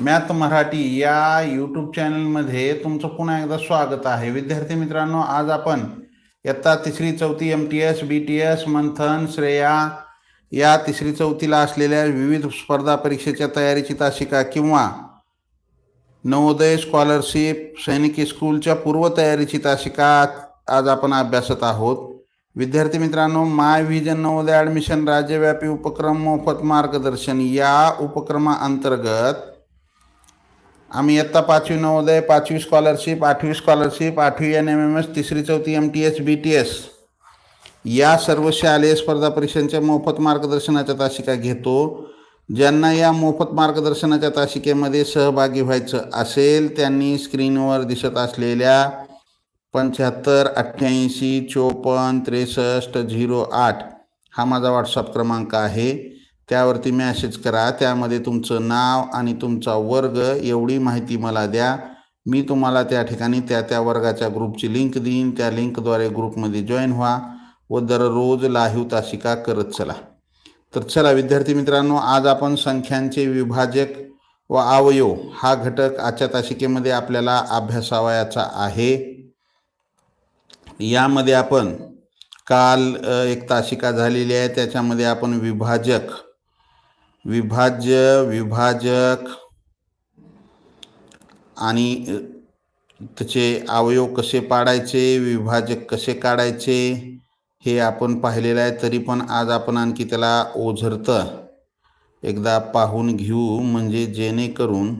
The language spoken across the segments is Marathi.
मॅथ मराठी या यूट्यूब चॅनलमध्ये तुमचं पुन्हा एकदा स्वागत आहे. विद्यार्थी मित्रांनो आज आपण इयत्ता तिसरी चौथी M T S B T S Manthan Shreya या तिसरी चौथीला असलेल्या विविध स्पर्धा परीक्षेच्या तयारीची तासिका किंवा नवोदय स्कॉलरशिप सैनिकी स्कूलच्या पूर्वतयारीची तासिका आज आपण अभ्यासत आहोत. विद्यार्थी मित्रांनो माय व्हिजन नवोदय ॲडमिशन राज्यव्यापी उपक्रम मोफत मार्गदर्शन या उपक्रमाअंतर्गत आम्ही इयत्ता पाचवी नवोदय पाचवी स्कॉलरशिप आठवी स्कॉलरशिप आठवी एन एम एम एस तिसरी चौथी M T S B T S या सर्व शालेय स्पर्धा परीक्षांच्या मोफत मार्गदर्शनाच्या तासिका घेतो. ज्यांना या मोफत मार्गदर्शनाच्या तासिकेमध्ये सहभागी व्हायचं असेल त्यांनी स्क्रीनवर दिसत असलेल्या पंच्याहत्तर अठ्ठ्याऐंशी चोपन्न त्रेसष्ट झिरो आठ हा माझा व्हॉट्सअप क्रमांक आहे. त्यावरती मॅसेज करा. त्यामध्ये तुमचं नाव आणि तुमचा वर्ग एवढी माहिती मला द्या. मी तुम्हाला त्या ठिकाणी त्या त्या वर्गाच्या ग्रुपची लिंक देईन. त्या लिंकद्वारे ग्रुपमध्ये जॉईन व्हा व दररोज लाहीव तासिका करत चला. तर चला विद्यार्थी मित्रांनो आज आपण संख्यांचे विभाजक व अवयव हा घटक आजच्या तासिकेमध्ये आपल्याला अभ्यासावयाचा आहे. यामध्ये आपण काल एक तासिका झालेली आहे. त्याच्यामध्ये आपण विभाजक विभाज्य विभाजक आणि त्याचे अवयव कसे पाडायचे विभाजक कसे काढायचे हे आपण पाहिलेलं आहे. तरी पण आज आपण आणखी त्याला ओझरतं एकदा पाहून घेऊ. म्हणजे जेणेकरून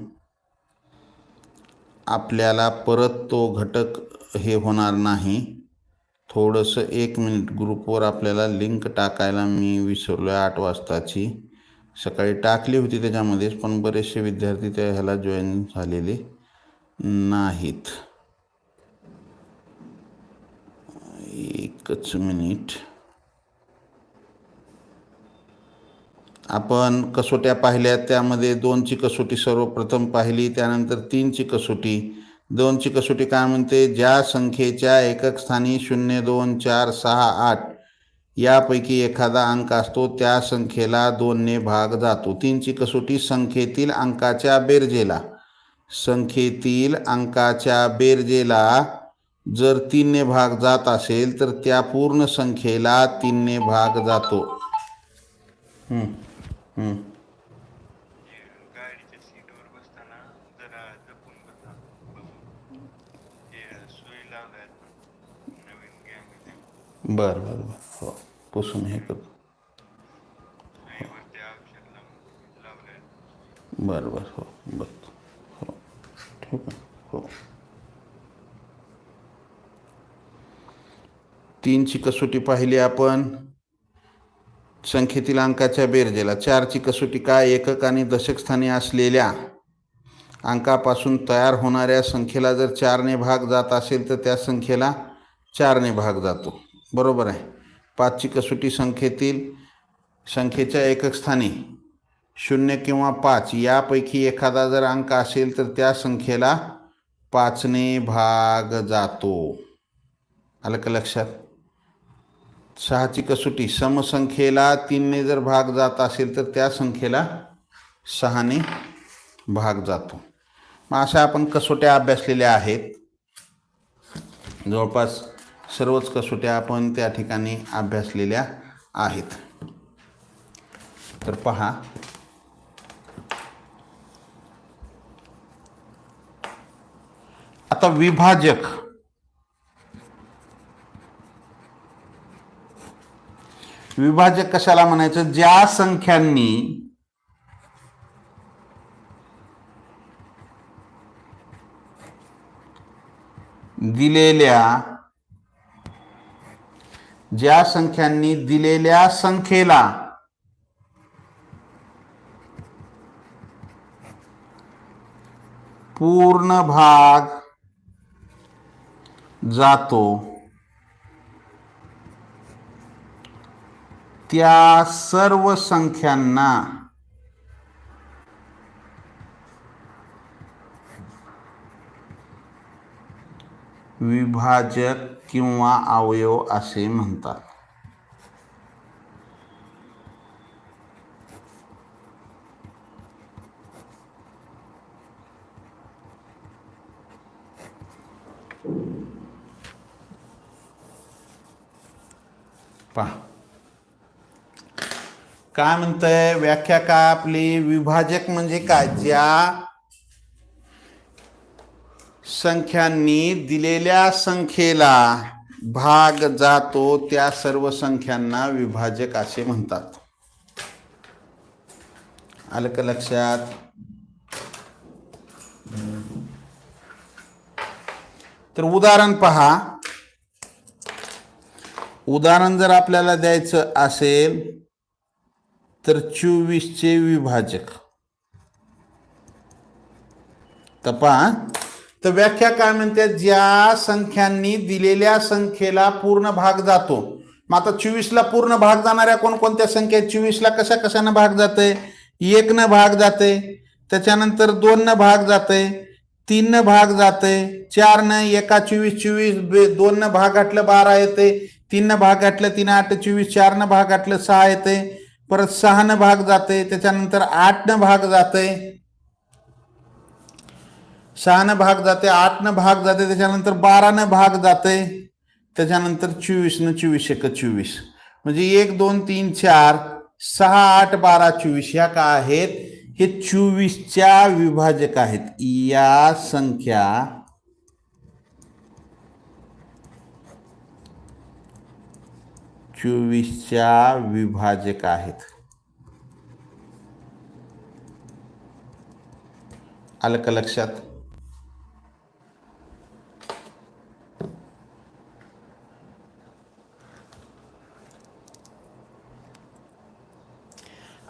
आपल्याला परत तो घटक हे होणार नाही. थोडंसं एक मिनिट ग्रुपवर आपल्याला लिंक टाकायला मी विसरलो आहे आठ वाजताची. सकाळी टाकली होती त्याच्यामध्येच पण बरेचसे विद्यार्थी त्या ह्याला जॉईन झालेले नाहीत. एकच मिनिट आपण कसोट्या पाहिल्या त्यामध्ये दोनची कसोटी सर्वप्रथम पाहिली त्यानंतर तीनची कसोटी. दोनची कसोटी काय म्हणते? ज्या संख्येच्या एकक स्थानी शून्य दोन चार सहा आठ. यापैकी एखादा अंक असतो त्या संख्येला दोनने भाग जातो. तीनची कसोटी संख्येतील अंकाच्या बेरजेला. संख्येतील अंकाच्या बेरजेला जर तीनने भाग जात असेल तर त्या पूर्ण संख्येला तीनने भाग जातो. हम्म, हम्म. बरं बरं बरं. पुसून हे करतो हो. बरं बरं हो बघतो हो. ठीक आहे हो. तीनची कसोटी पाहिली आपण. संख्येतील अंकाच्या बेरजेला. चारची कसोटी काय? एकक आणि दशकस्थानी असलेल्या अंकापासून तयार होणाऱ्या संख्येला जर चारने भाग जात असेल तर त्या संख्येला चारने भाग जातो. बरोबर आहे? पाचची कसोटी संख्येतील संख्येच्या एकक स्थानी शून्य किंवा पाच यापैकी एखादा जर अंक असेल तर त्या संख्येला पाचने भाग जातो. आलं का लक्षात? सहाची कसोटी समसंख्येला तीनने जर भाग जात असेल तर त्या संख्येला सहाने भाग जातो. मग अशा आपण कसोट्या अभ्यासलेल्या आहेत. जवळपास सर्वच कसोट्या आपण त्या ठिकाणी अभ्यासलेल्या आहेत. तर पहा. आता विभाजक. विभाजक कशाला म्हणायचं? ज्या संख्यांनी दिलेल्या ज्या संख्यांनी दिलेल्या संख्येला पूर्ण भाग जातो त्या सर्व संख्यांना विभाजक किंवा अवयव असे म्हणतात. पहा. काय म्हणतंय? व्याख्या काय आपली? विभाजक म्हणजे काय? ज्या संख्यांनी दिलेल्या संख्येला भाग जातो त्या सर्व संख्यांना विभाजक असे म्हणतात. आलं का लक्षात? तर उदाहरण पहा. उदाहरण जर आपल्याला द्यायचं असेल तर चोवीसचे विभाजक. तपा. तर व्याख्या काय म्हणते ज्या संख्यांनी दिलेल्या संख्येला पूर्ण भाग जातो. मग आता चोवीसला पूर्ण भाग जाणाऱ्या कोणकोणत्या संख्या चोवीसला कशा कशानं भाग जाते एकनं भाग जाते त्याच्यानंतर दोननं भाग जाते तीननं भाग जाते चारनं एका चोवीस चोवीस बे दोननं भाग घातलं बारा येते तीननं भाग घातलं तीन आठ चोवीस चारनं भाग घातलं सहा येते परत सहानं भाग जाते त्याच्यानंतर आठनं भाग जाते सहानं भाग जाते आठनं भाग जाते त्याच्यानंतर बारानं भाग जाते त्याच्यानंतर चोवीसनं चोवीस एक चोवीस. म्हणजे एक दोन तीन चार सहा आठ बारा चोवीस ह्या काय आहेत? हे चोवीसच्या विभाजक आहेत. या संख्या चोवीसच्या विभाजक आहेत. आलं का लक्षात?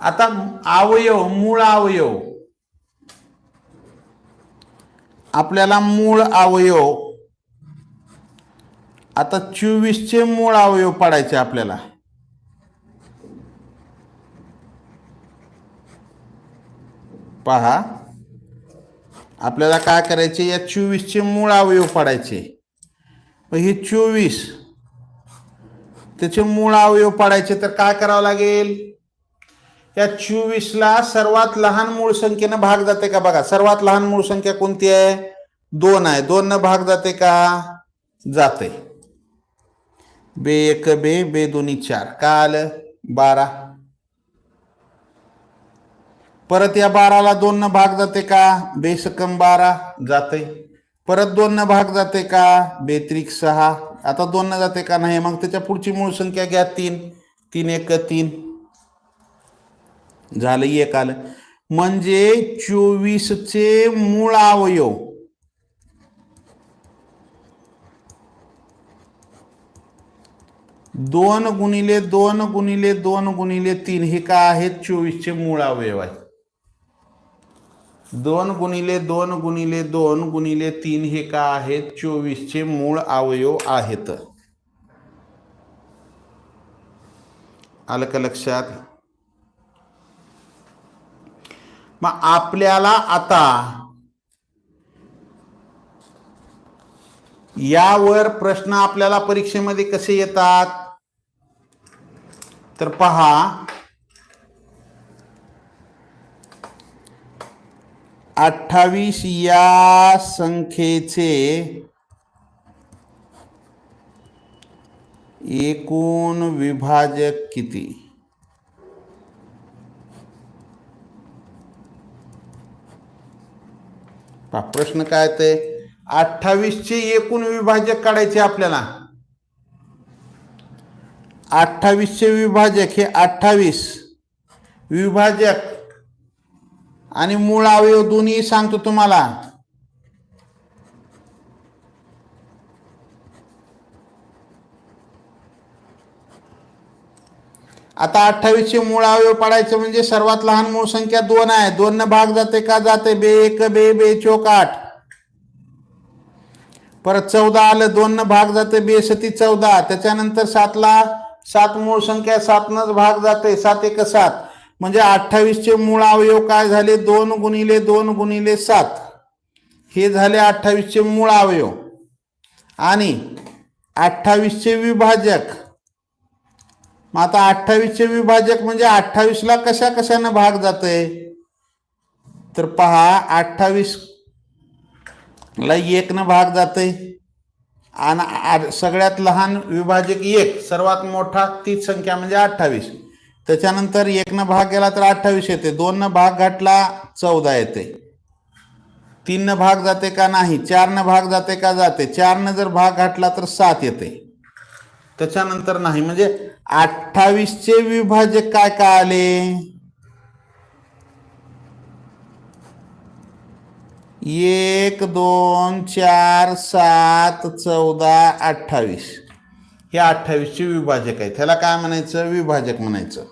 आता अवयव मूळ अवयव. आपल्याला मूळ अवयव. आता चोवीसचे मूळ अवयव पडायचे आपल्याला. पहा. आपल्याला काय करायचे? या चोवीसचे मूळ अवयव पडायचे. मग हे चोवीस. त्याचे मूळ अवयव पडायचे तर काय करावं लागेल? या चोवीसला सर्वात लहान मूळ संख्येनं भाग जाते का बघा. सर्वात लहान मूळ संख्या कोणती आहे? दोन आहे. दोन न भाग जाते का? जाते. बे एक बे बे दोन्ही चार. काल बारा. परत या बाराला दोन न भाग जाते का? बेसकम बारा जाते. परत दोन न भाग जाते का? बेत्रिक सहा. आता दोन न जाते का नाही? मग त्याच्या पुढची मूळ संख्या घ्या तीन. तीन एक तीन. झालं एक आलं. म्हणजे चोवीसचे मूळ अवयव. दोन गुणिले दोन गुणिले दोन गुणिले तीन हे काय आहेत? चोवीसचे मूळ अवयव आहेत. दोन गुणिले दोन गुणिले दोन गुणिले तीन हे काय आहेत? चोवीसचे मूळ अवयव आहेत. आलं का लक्षात? मग आपल्याला आता यावर प्रश्न आपल्याला परीक्षेमध्ये कसे येतात? तर पहा. अठ्ठावीस या संख्येचे एकूण विभाजक किती? पहा, प्रश्न काय ते? अठ्ठावीसचे एकूण विभाजक काढायचे आपल्याला. अठ्ठावीसचे विभाजक हे अठ्ठावीस. विभाजक आणि मूळ अवयव दोन्ही सांगतो तुम्हाला. आता अठ्ठावीसचे मूळ अवयव पाडायचे म्हणजे सर्वात लहान मूळ संख्या दोन आहे. दोन न भाग जाते का? जाते. बे एक बे बे चोक आठ. परत चौदा आलं दोन न भाग जाते. बे सती चौदा. त्याच्यानंतर सातला सात मूळ संख्या सातनच भाग जाते. सात एक सात. म्हणजे अठ्ठावीसचे मूळ अवयव काय झाले? दोन गुणिले दोन गुणिले सात. हे झाले अठ्ठावीसचे मूळ अवयव. आणि अठ्ठावीसचे विभाजक. मग आता अठ्ठावीसचे विभाजक म्हणजे अठ्ठावीसला कशा कशानं भाग जाते तर पहा अठ्ठावीस ला एकनं भाग जाते आणि सगळ्यात लहान विभाजक एक सर्वात मोठा तीच संख्या म्हणजे अठ्ठावीस. त्याच्यानंतर एकनं भाग गेला तर अठ्ठावीस येते. दोननं भाग घाटला चौदा येते. तीननं भाग जाते का नाही? चारनं भाग जाते का जाते? चारनं जर भाग घातला तर सात येते. त्याच्यानंतर नाही म्हणजे अठ्ठावीसचे विभाजक काय काय आले? एक दोन चार सात चौदा अठ्ठावीस. हे अठ्ठावीसचे विभाजक आहे त्याला काय म्हणायचं? विभाजक म्हणायचं.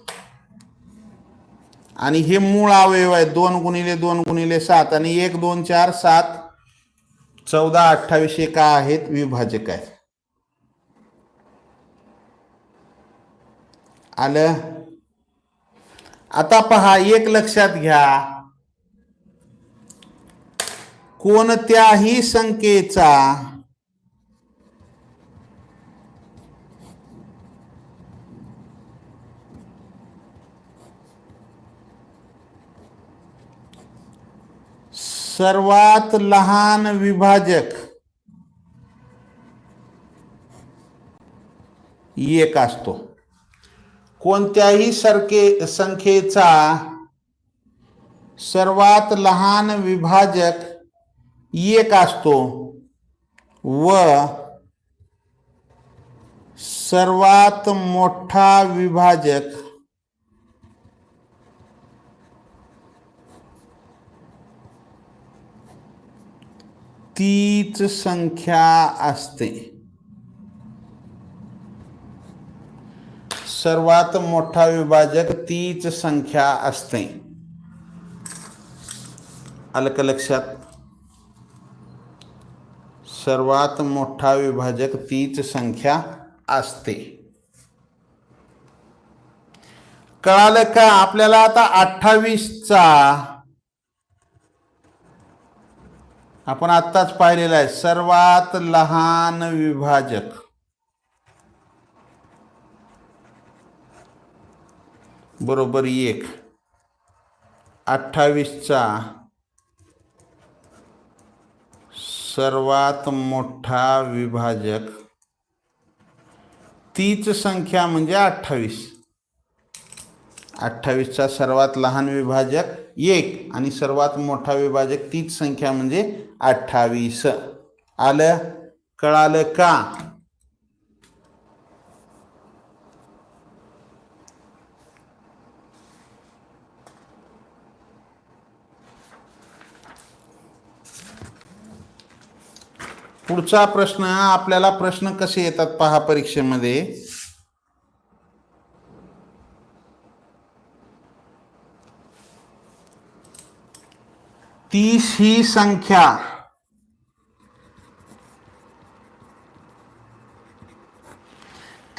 आणि हे मूळ अवयव आहे दोन गुणिले दोन गुणिले सात आणि एक दोन चार सात चौदा अठ्ठावीस हे काय आहेत? विभाजक आहेत. आलं? आता पहा एक लक्षात घ्या. कोणत्याही संख्येचा सर्वात लहान विभाजक एक असतो. कोणत्याही सरके संख्येचा सर्वात लहान विभाजक एक असतो व सर्वात मोठा विभाजक तीच संख्या असते. सर्वात मोठा विभाजक तीच संख्या असते. आलं का लक्षात. सर्वात मोठा विभाजक तीच संख्या असते. कळालं का? आपल्याला आता अठ्ठावीसचा आपण आत्ताच पाहिलेला आहे. सर्वात लहान विभाजक. बरोबर एक. अठ्ठावीसचा सर्वात मोठा विभाजक. तीच संख्या म्हणजे अठ्ठावीस. अठ्ठावीसचा सर्वात लहान विभाजक एक आणि सर्वात मोठा विभाजक तीच संख्या म्हणजे अठ्ठावीस. आलं? कळालं का? पुढचा प्रश्न आपल्याला प्रश्न कसे येतात पहा परीक्षेमध्ये? तीस ही संख्या.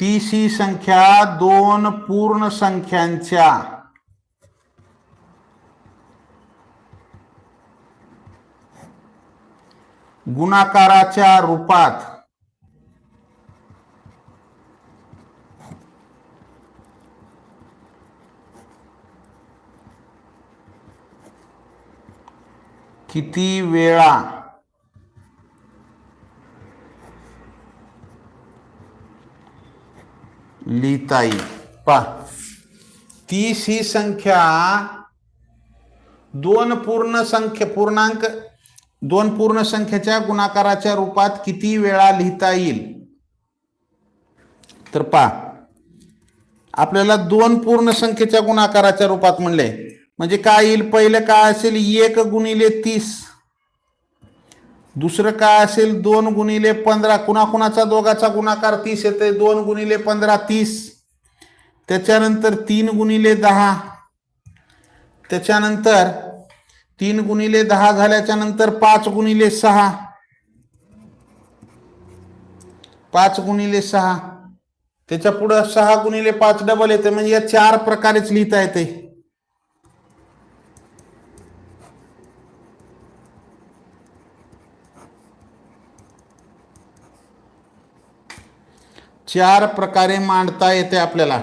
तीस ही संख्या दोन पूर्ण संख्यांच्या. गुणाकाराच्या रूपात. किती वेळा? लिहिता येईल पा तीस ही संख्या दोन पूर्ण संख्या पूर्णांक दोन पूर्ण संख्येच्या गुणाकाराच्या रूपात किती वेळा लिहिता येईल? तर पा आपल्याला दोन पूर्ण संख्येच्या गुणाकाराच्या रूपात म्हणले. म्हणजे काय येईल? पहिलं काय असेल? एक गुणिले तीस. दुसरं काय असेल? दोन गुणिले पंधरा. कुणाकुणाचा दोघाचा गुणाकार तीस येते दोन गुणिले पंधरा तीस. त्याच्यानंतर तीन गुणिले दहा. त्याच्यानंतर तीन गुणिले दहा झाल्याच्यानंतर पाच गुणिले सहा. पाच गुणिले सहा. त्याच्या पुढं सहा गुणिले पाच डबल येते. म्हणजे या चार प्रकारेच लिहिता येते. चार प्रकारे मांडता येते आपल्याला.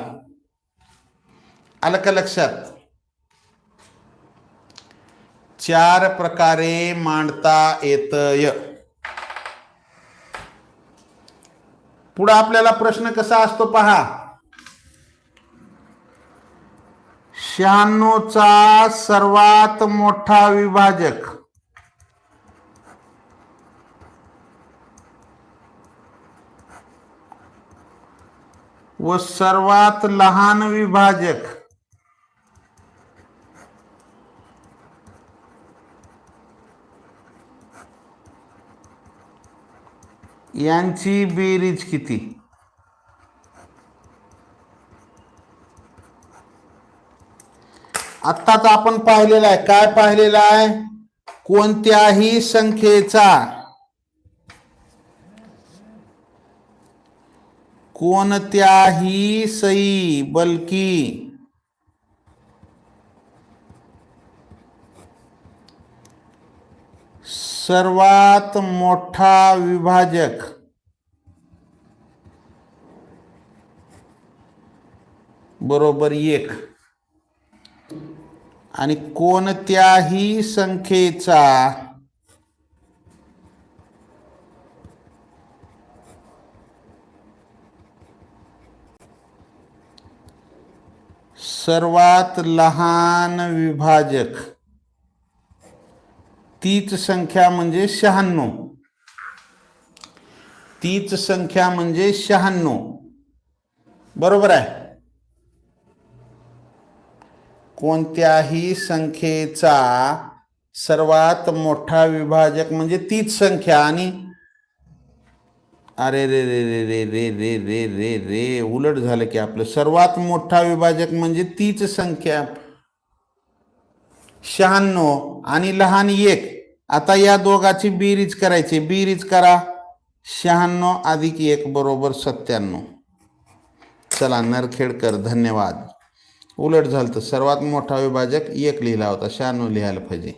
आलं का लक्षात? चार प्रकारे मांडता येतय. पुढं आपल्याला प्रश्न कसा असतो पहा. शहाण्णवचा सर्वात मोठा विभाजक. व सर्वात लहान विभाजक. यांची बेरीज किती? आत्ताच आपण पाहिलेला आहे. काय पाहिलेलं आहे? कोणत्याही संख्येचा. कोणत्याही सई बलकी. सर्वात मोठा विभाजक. बरोबर एक. आणि कोणत्याही संख्येचा सर्वात लहान विभाजक तीच संख्या म्हणजे शहाण्णव. तीच संख्या म्हणजे शहाण्णव. बरोबर आहे? कोणत्याही संख्येचा सर्वात मोठा विभाजक म्हणजे तीच संख्या आणि अरे रे रे रे रे रे रे रे रे रे उलट झालं की आपलं. सर्वात मोठा विभाजक म्हणजे तीच संख्या. शहाण्णव आणि लहान एक. आता या दोघाची बेरीज करायची. बेरीज करा. शहाण्णव अधिक एक बरोबर सत्त्याण्णव चला नरखेडकर धन्यवाद. उलट झालं तर सर्वात मोठा विभाजक एक लिहिला होता. शहाण्णव लिहायला पाहिजे.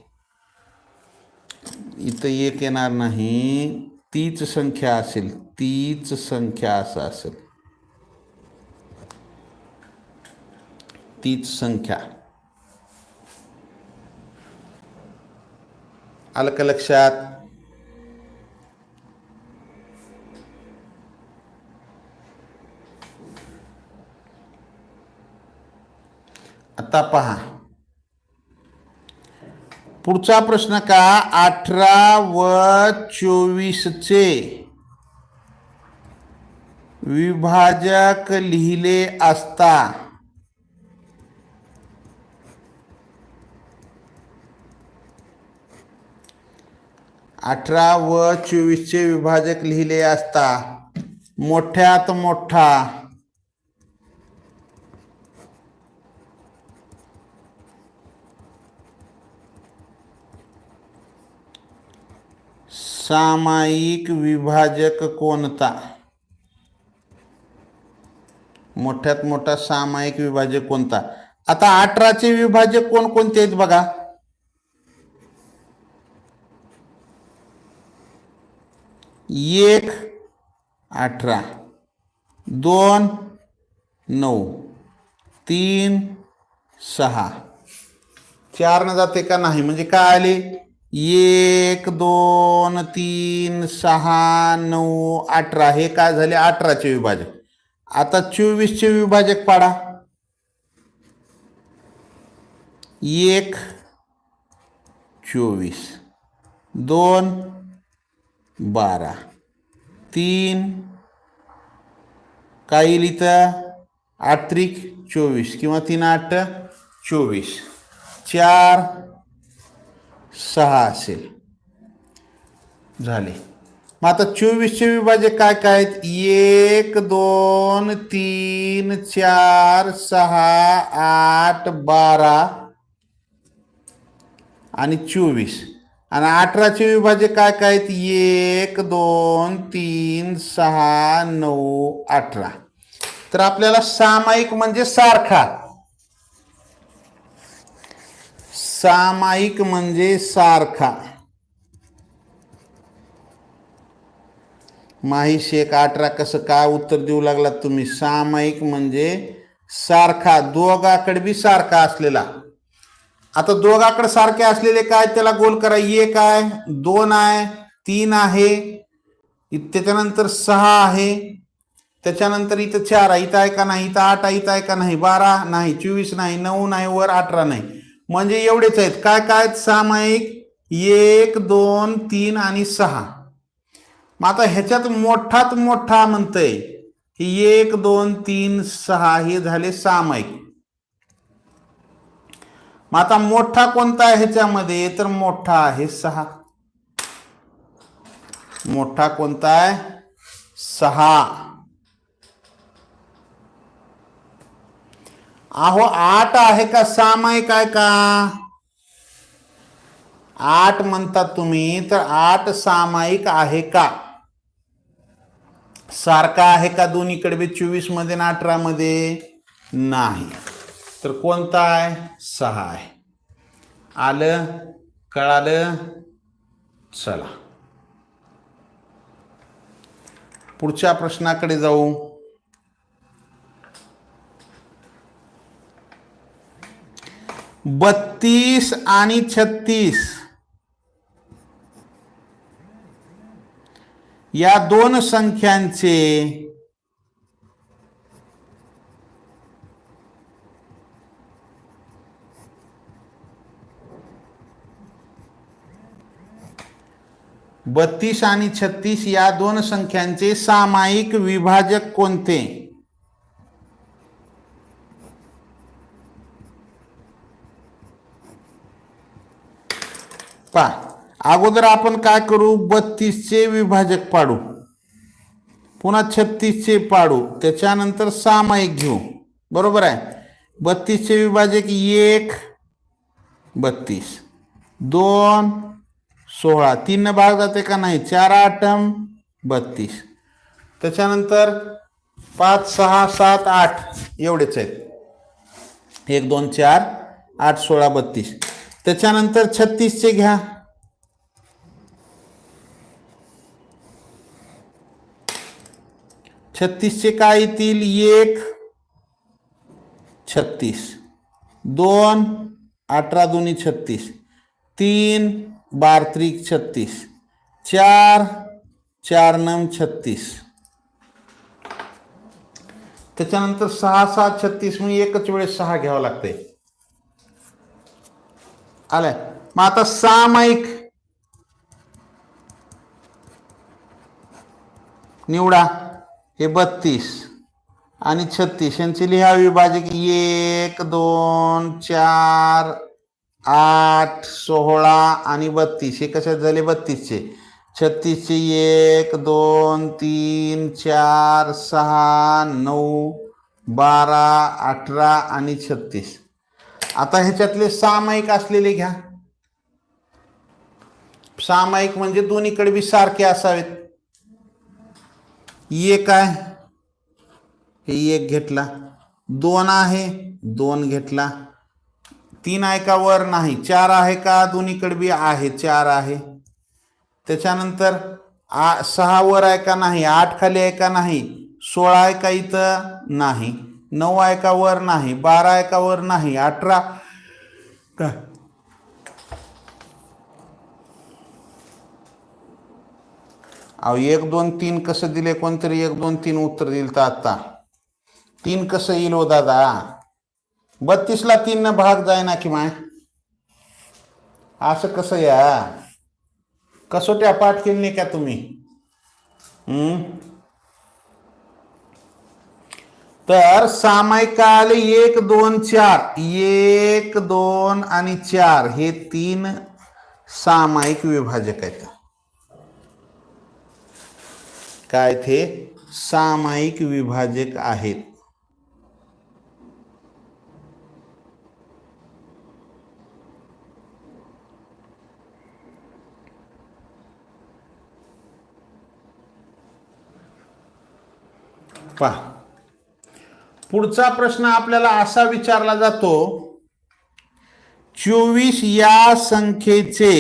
इथं एक येणार नाही. तीच संख्या असेल. तीच संख्या असं असेल. तीच संख्या. आलं का लक्षात आता पहा। पुढचा प्रश्न का? अठरा व चोवीसचे विभाजक लिहिले असता अठरा व चोवीसचे विभाजक लिहिले असता. मोठ्यात मोठा. सामायिक विभाजक कोणता? मोठ्यात मोठा सामायिक विभाजक कोणता? आता अठराचे विभाजक कोणकोणते आहेत बघा. एक अठरा. दोन नऊ. तीन सहा. चारनं जाते का नाही? म्हणजे काय आले? एक दोन तीन सहा नऊ अठरा. हे काय झाले? अठराचे विभाजक. आता चोवीसचे विभाजक पाडा. एक चोवीस. दोन बारा. तीन. काय येईल इथं आठ त्रिक चोवीस किंवा तीन आठ चोवीस. चार. सहा असेल. झाले. मग आता चोवीसचे विभाजक काय काय आहेत? एक दोन तीन चार सहा आठ बारा आणि चोवीस. आणि अठराचे विभाजक काय काय आहेत? एक दोन तीन सहा नऊ अठरा. तर आपल्याला सामायिक म्हणजे सारखा. सामायिक म्हणजे सारखा. माही शेख अठरा कसं काय उत्तर देऊ लागलात तुम्ही? सामायिक म्हणजे सारखा. दोघाकडे बी सारखा असलेला. आता दोघाकडे सारखे असलेले काय? त्याला गोल करा. एक आहे दोन आहे तीन आहे. त्याच्यानंतर सहा आहे. त्याच्यानंतर इथं चार आहे. इथं आहे का नाही? इथं आठ आहे. इथं आहे का नाही? बारा नाही. चोवीस नाही. नऊ नाही. वर अठरा नाही. म्हणजे एवढेच आहेत. काय काय? आहेत? सामायिक एक. दोन तीन आणि सहा. मग आता ह्याच्यात मोठात मोठा म्हणतंय की एक दोन तीन सहा हे झाले सामायिक मग आता मोठा कोणता आहे ह्याच्यामध्ये? तर मोठा आहे सहा. मोठा कोणता आहे? सहा. अहो आठ आहे का? सामायिक आहे का? आठ म्हणतात तुम्ही तर आठ सामायिक आहे का? सारखा आहे का दोन्हीकडे? बी चोवीसमध्ये ना अठरा मध्ये नाही. तर कोणता आहे सहा आहे आलं कळालं चला. पुढच्या प्रश्नाकडे जाऊ. बत्तीस आणि छत्तीस. या दोन संख्यांचे बत्तीस आणि छत्तीस या दोन संख्यांचे सामायिक विभाजक कोणते? पा अगोदर आपण काय करू? बत्तीसचे विभाजक पाडू. पुन्हा छत्तीसचे पाडू. त्याच्यानंतर सामायिक घेऊ. बरोबर आहे? बत्तीसचे विभाजक एक बत्तीस. दोन सोळा. तीन भाग जाते का नाही? चार आठम बत्तीस. त्याच्यानंतर पाच सहा सात आठ एवढेच आहेत. एक दोन चार आठ सोळा बत्तीस. त्याच्यानंतर छत्तीसचे घ्या. छत्तीसचे काय येतील? एक छत्तीस. दोन अठरा दोन्ही छत्तीस. तीन बार त्रिक छत्तीस. चार चार नम छत्तीस. त्याच्यानंतर सहा सहा छत्तीस म्हणून एकच वेळेस सहा घ्यावं लागते. आलाय. मग आता सामायिक निवडा. हे बत्तीस आणि छत्तीस. यांची लिहा विभाजक एक दोन चार आठ सोळा आणि बत्तीस. हे कशात झाले? बत्तीसचे. छत्तीसचे एक दोन तीन चार सहा नऊ बारा अठरा आणि छत्तीस. आता ह्याच्यातले सामायिक असलेले घ्या. सामायिक म्हणजे दोन्हीकडे बी सारखे असावेत. एक आहे. हे एक घेतला. दोन आहे. दोन घेतला. तीन आहे का वर नाही? चार आहे का? दोन्हीकडे बी आहे चार आहे. त्याच्यानंतर आ सहा वर आहे का नाही? आठ खाली आहे का नाही? सोळा आहे का इथं? नाही. नऊ आहे का वर नाही? बारा आहे का वर नाही? अठरा. का? अहो एक दोन तीन कसं दिले? कोणतरी एक दोन तीन उत्तर दिलं तर आत्ता तीन कसं येईल हो दादा? बत्तीसला तीन न भाग जायना कि माय? असं कसं या? कसोट्या पाठ केली नाही का तुम्ही? तर सामायिकाल एक दोन चार. एक दोन आणि चार हे तीन सामायिक विभाजक आहेत. काय ते सामायिक विभाजक आहेत. पहा पुढचा प्रश्न आपल्याला असा विचारला जातो चोवीस या संख्येचे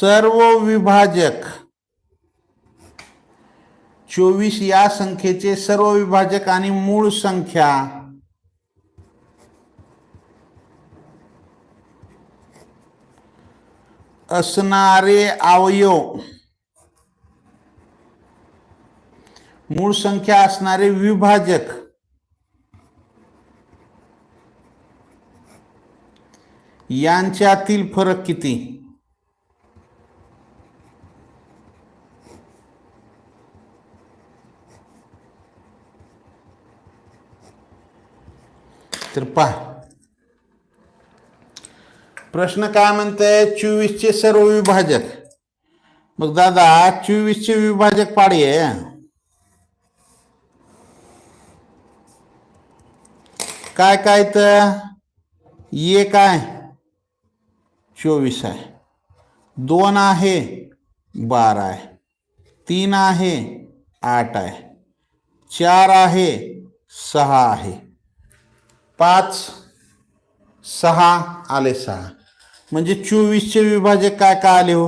सर्व विभाजक चोवीस या संख्येचे सर्व विभाजक आणि मूळ संख्या असणारे अवयव. मूळ संख्या असणारे विभाजक. यांच्यातील फरक किती? तर पहा. प्रश्न काय म्हणतंय चोवीसचे सर्व विभाजक। मग दादा चोवीसचे विभाजक पाडे काय काय तर एक आहे चोवीस आहे. दोन आहे, बारा आहे. तीन आहे, आठ आहे. चार आहे, सहा आहे. पाच, सहा आले सहा. म्हणजे चोवीसचे विभाजक काय काय आले हो?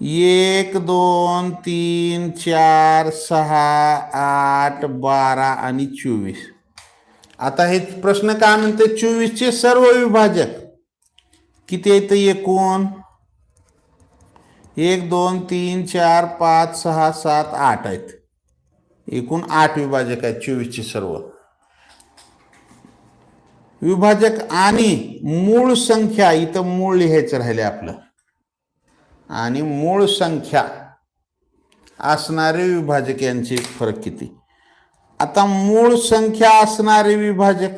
एक दोन तीन चार सहा आठ बारा आणि चोवीस. आता हे प्रश्न काय म्हणते चोवीसचे सर्व विभाजक. किती येतं एकूण? एक दोन तीन चार पाच सहा सात आठ आहेत. एकूण आठ विभाजक आहेत चोवीसचे सर्व. विभाजक आणि मूळ संख्या इथं मूळ लिहायचं राहिले आपलं. आणि मूळ संख्या असणारे विभाजक यांचे फरक किती? आता मूळ संख्या असणारे विभाजक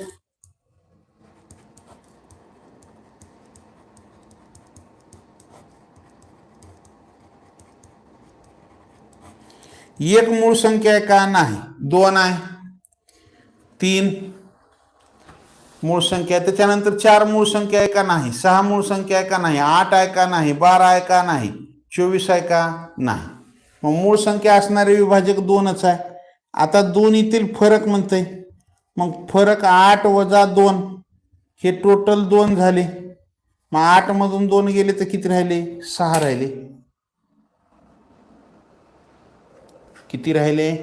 एक मूळ संख्या आहे का नाही? दोन आहे. तीन मूळ संख्या आहे. त्याच्यानंतर चार मूळ संख्या आहे का नाही? सहा मूळ संख्या आहे का नाही? आठ आहे का नाही? बारा आहे का नाही? चोवीस आहे का नाही? मग मूळ संख्या असणारे विभाजक दोनच आहे. आता दोन्हीतील फरक म्हणते मग फरक आठ वजा दोन हे टोटल दोन झाले. मग आठमधून दोन गेले तर किती राहिले? सहा राहिले. किती राहिले?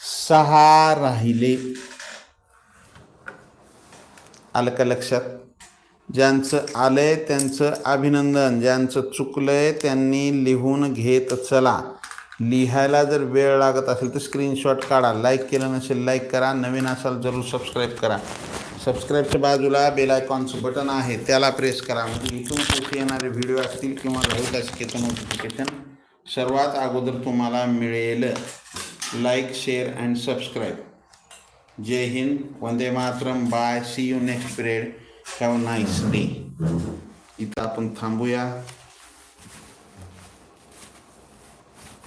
सहा राहिले. आलं का लक्षात? ज्यांचं आलंय त्यांचं अभिनंदन ज्यांचं चुकलंय त्यांनी लिहून घेत चला. लिहायला जर वेळ लागत असेल तर स्क्रीनशॉट काढा. लाईक केलं नसेल लाईक करा. नवीन असाल जरूर सबस्क्राईब करा. सबस्क्राईबच्या बाजूला बेल आयकॉनचं बटन आहे. त्याला प्रेस करा. म्हणजे इथून कुठे येणारे व्हिडिओ असतील किंवा घरटाशिकेचं नोटिफिकेशन सर्वात अगोदर तुम्हाला मिळेल लाईक शेअर अँड सबस्क्राईब. जय हिंद वंदे Mataram bye see you next period. Have nice day. इथं आपण थांबूया.